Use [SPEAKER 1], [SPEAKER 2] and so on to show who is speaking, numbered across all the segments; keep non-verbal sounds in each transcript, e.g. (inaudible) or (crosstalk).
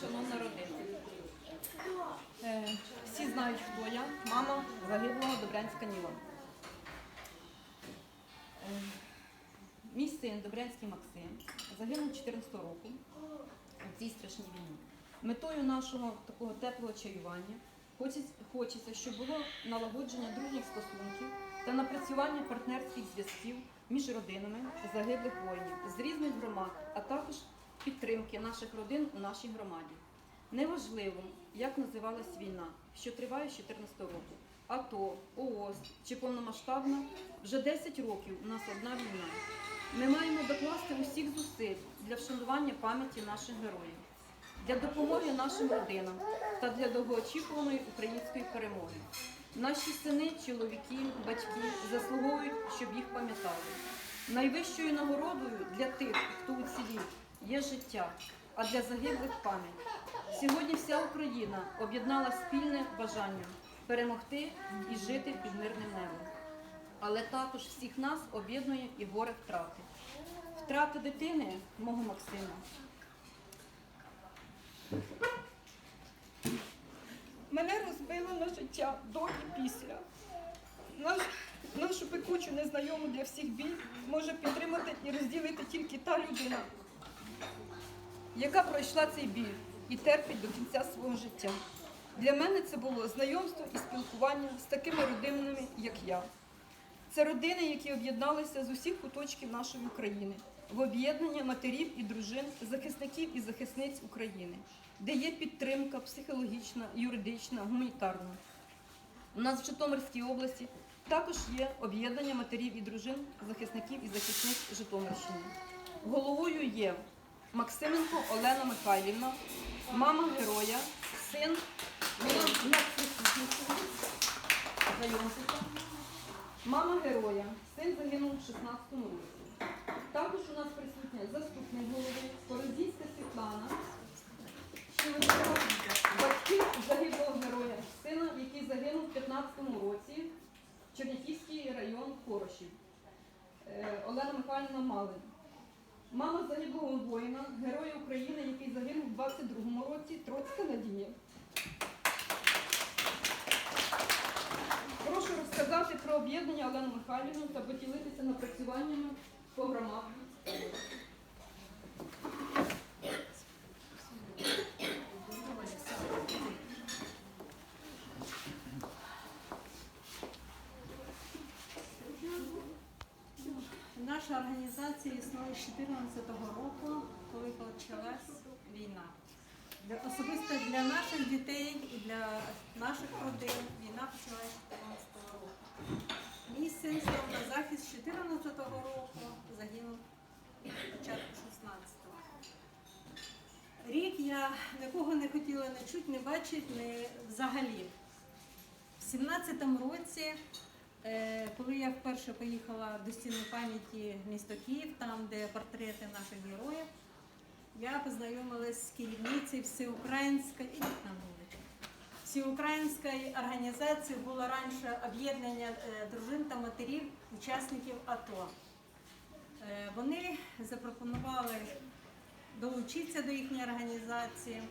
[SPEAKER 1] шановна родина. Е, Всі знають, хто я. Мама загиблого Добрянська Ніла. Е, Мій син Добрянський Максим загинув 14 року у цій страшній війні. Метою нашого такого теплого чаювання хочеться- хочеться, щоб було налагодження дружніх стосунків та напрацювання партнерських зв'язків між родинами загиблих воїнів з різних громад, а також підтримки наших родин у нашій громаді. Неважливо, як називалась війна, що триває з 14 року. АТО, ООС чи повномасштабна, вже 10 років у нас одна війна. Ми маємо докласти усіх зусиль для вшанування пам'яті наших героїв, для допомоги нашим родинам та для довгоочікуваної української перемоги. Наші сини, чоловіки, батьки заслуговують, щоб їх пам'ятали. Найвищою нагородою для тих, хто уцілів, є життя, а для загиблих пам'ять. Сьогодні вся Україна об'єднала спільне бажання перемогти і жити під мирним небом. Але також всіх нас об'єднує і горе втрати. Втрата дитини мого Максима.
[SPEAKER 2] Мене розбило на життя до і після. Наш, нашу пекучу незнайому для всіх біль може підтримати і розділити тільки та людина, яка пройшла цей біль і терпить до кінця свого життя. Для мене це було знайомство і спілкування з такими родинами, як я. Це родини, які об'єдналися з усіх куточків нашої України в об'єднання матерів і дружин, захисників і захисниць України, де є підтримка психологічна, юридична, гуманітарна. У нас в Житомирській області також є об'єднання матерів і дружин, захисників і захисниць Житомирщини. Головою є Максименко Олена Михайлівна, мама героя, син. Мама героя, син загинув у 16-му році. Також у нас присутня заступник голови Порозійська Світлана, батьків загиблого героя, сина, який загинув в 15-му році, Чернігівський район Хорошів. Е, Олена Михайлівна Малин. Мама загиблого воїна, героя України, який загинув у 22-му році, Троцька Надія. Прошу розказати про об'єднання Олену Михайлівну та поділитися напрацюваннями по громадах.
[SPEAKER 3] Наша організація існує з 2014 року, коли почалась війна. Особисто для наших дітей і для наших родин війна почалася з 2014 року. Мій син став на захист з 2014 року, загинув початку 16-го. Рік я нікого не хотіла не чути, не бачити, не взагалі. В 17-му році Коли я вперше поїхала до стіни пам'яті місто Київ, там де портрети наших героїв, я познайомилась з керівницею всеукраїнської. Всеукраїнської організації було раніше об'єднання е, дружин та матерів учасників АТО. Е, Вони запропонували долучитися до їхньої організації.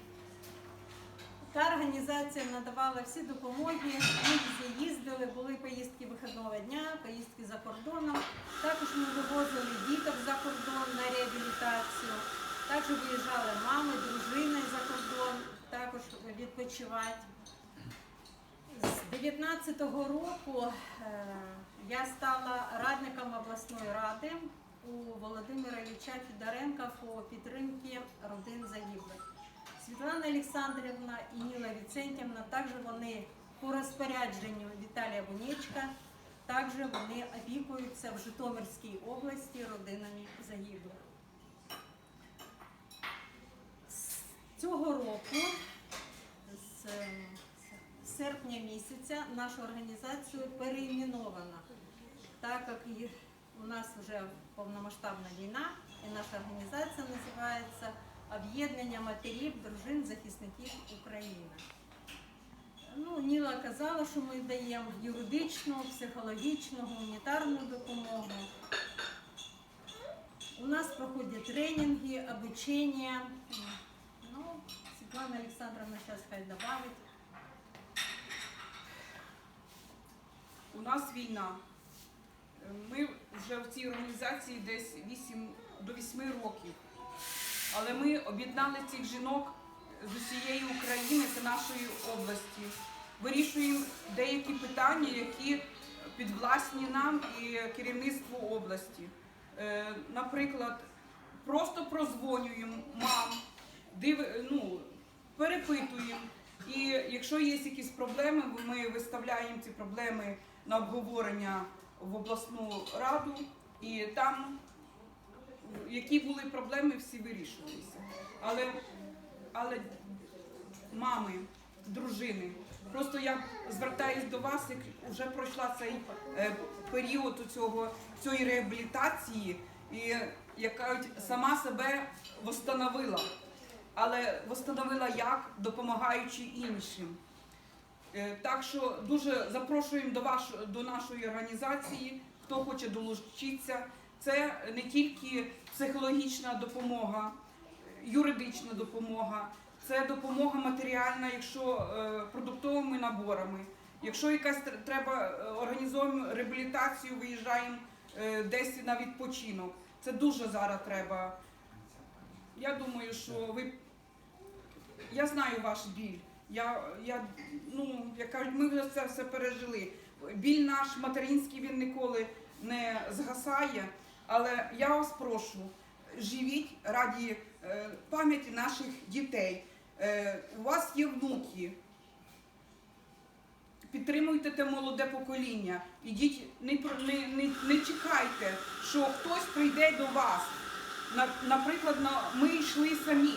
[SPEAKER 3] Та організація надавала всі допомоги, ми всі їздили, були поїздки вихідного дня, поїздки за кордоном. Також ми вивозили діток за кордон на реабілітацію. Також виїжджали мами, дружини за кордон, також відпочивати. З 19-го року е, я стала радником обласної ради у Володимира Ілліча Федоренка по підтримці родин загиблих. Світлана Олександрівна і Ніла Віцентівна, також вони по розпорядженню Віталія Бунечка, також вони опікуються в Житомирській області родинами загиблих. З цього року, з е, серпня місяця, нашу організацію переіменовано, так як у нас вже повномасштабна війна, і наша організація називається Об'єднання матерів, дружин, захисників України. Ну, Ніла казала, що ми даємо юридичну, психологічну, гуманітарну допомогу. У нас проходять тренінги, обучення. Ну, Світлана Олександровна зараз хай добавить.
[SPEAKER 4] У нас війна. Ми вже в цій організації десь 8 до 8 років. Але ми об'єднали цих жінок з усієї України та нашої області. Вирішуємо деякі питання, які підвласні нам і керівництву області. Е, Наприклад, просто прозвонюємо мам, див, ну, перепитуємо. І якщо є якісь проблеми, ми виставляємо ці проблеми на обговорення в обласну раду, і там які були проблеми, всі вирішувалися. Але, але мами, дружини, просто я звертаюсь до вас, як вже пройшла цей е, період цього, цієї реабілітації, і яка сама себе восстановила. Але восстановила як, допомагаючи іншим. Е, Так що дуже запрошуємо до, ваш, до нашої організації, хто хоче долучитися. Це не тільки психологічна допомога, юридична допомога, це допомога матеріальна, якщо е, продуктовими наборами. Якщо якась треба е, організовуємо реабілітацію, виїжджаємо е, десь на відпочинок. Це дуже зараз треба. Я думаю, що ви я знаю ваш біль. Я, я, ну, як кажуть, ми вже це все пережили. Біль наш материнський він ніколи не згасає. Але я вас прошу, живіть раді е, пам'яті наших дітей. Е, у вас є внуки. Підтримуйте те молоде покоління. Ідіть, не, не, не, не чекайте, що хтось прийде до вас. На, наприклад, на, ми йшли самі.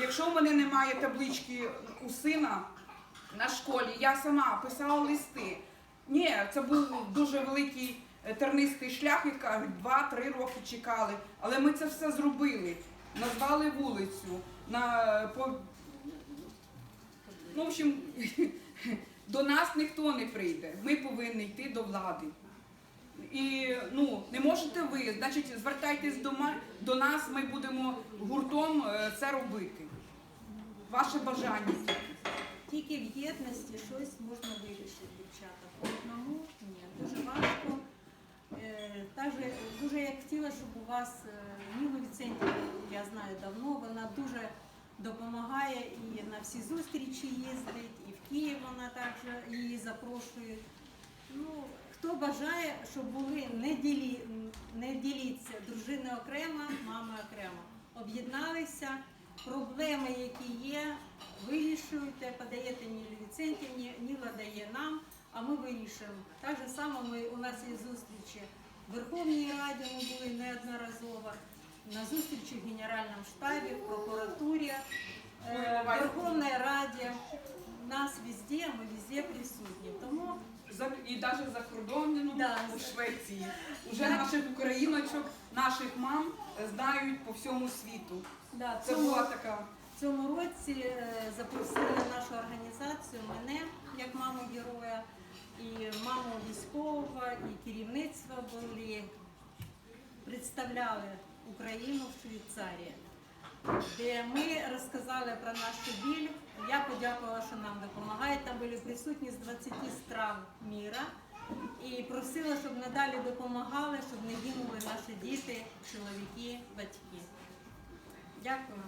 [SPEAKER 4] Якщо в мене немає таблички у сина на школі, я сама писала листи. Ні, це був дуже великий е, тернистий шлях, і кажуть, 2-3 роки чекали. Але ми це все зробили. Назвали вулицю. На, по, ну, в общем, (laughs) до нас ніхто не прийде. Ми повинні йти до влади. І ну, не можете ви, значить, звертайтесь до, до нас, ми будемо гуртом е, це робити. Ваше бажання.
[SPEAKER 3] Тільки в єдності щось можна вирішити, дівчата. По одному ні, дуже важко. Е, Также дуже я хотіла, щоб у вас е, Ніла Віцентівна, я знаю давно, вона дуже допомагає і на всі зустрічі їздить, і в Київ вона також її запрошує. Ну, хто бажає, щоб були не, ділі, не діліться, дружини окремо, мами окремо. Об'єдналися, проблеми, які є, вирішуєте, подаєте Нілі Віцентівні, Ніла дає нам, а ми вирішуємо. Так же само ми, у нас є зустрічі в Верховній Раді, ми були неодноразово, на зустрічі в Генеральному штабі, в прокуратурі, е, в Верховній Раді. Нас везде, ми везде присутні. Тому
[SPEAKER 4] За, і навіть за кордоном
[SPEAKER 3] Да.
[SPEAKER 4] у Швеції. Уже наших україночок, наших мам е, знають по всьому світу.
[SPEAKER 3] Да,
[SPEAKER 4] Це
[SPEAKER 3] цьому-
[SPEAKER 4] була така.
[SPEAKER 3] В цьому році е, запросили нашу організацію, мене як маму героя, і маму військового, і керівництво були, представляли Україну в Швейцарії, де ми розказали про нашу біль. Я подякувала, що нам допомагають. Там були присутні з 20 стран міра. І просила, щоб надалі допомагали, щоб не гинули наші діти, чоловіки, батьки. Дякую.